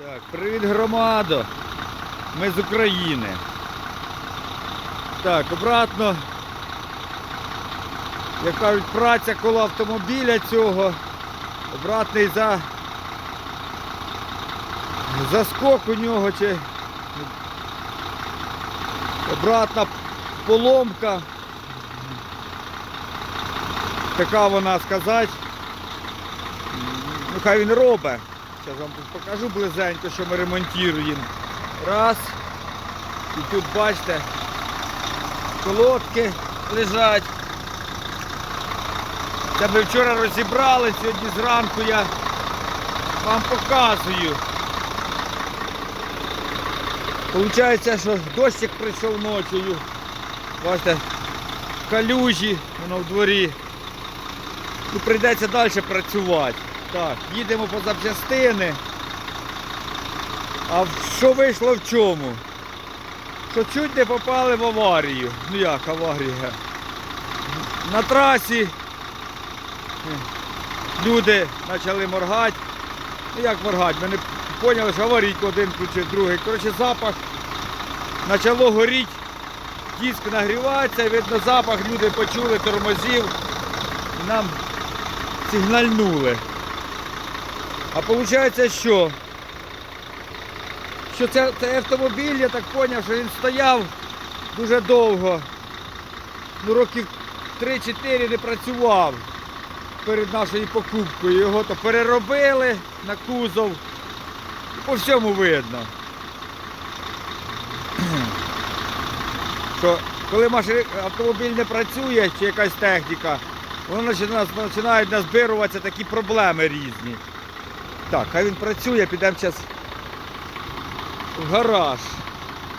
Так, привіт громадо. Ми з України. Так, обратно. Як кажуть, праця коло автомобіля цього. Обратний за заскок у нього чи обратна поломка. Така вона сказати. Ну хай він робить. Зараз вам тут покажу близенько, що ми ремонтуємо. Раз. І тут бачите, колодки лежать. Це ми вчора розібрали, сьогодні зранку я вам показую. Получається, що дощик прийшов ночою. Бачите, калюжі, воно в дворі. Ну, прийдеться далі працювати. Так, їдемо по запчастини. А що вийшло в чому? Що чуть не попали в аварію. Ну як аварія? На трасі люди почали моргати. Ну як моргати? Ми не поняли, що аварійку один включив, другий. Коротше, запах почало горіти, диск нагрівається, видно запах, люди почули тормозів нам сигнальнули. А виходить, що? Що це, цей автомобіль, я так зрозумів, що він стояв дуже довго. Ну, років 3-4 не працював перед нашою покупкою. Його то переробили на кузов. По всьому видно. Що коли машин, автомобіль не працює чи якась техніка, воно починає, назбируватися такі проблеми різні. Так, хай він працює, підемо зараз в гараж.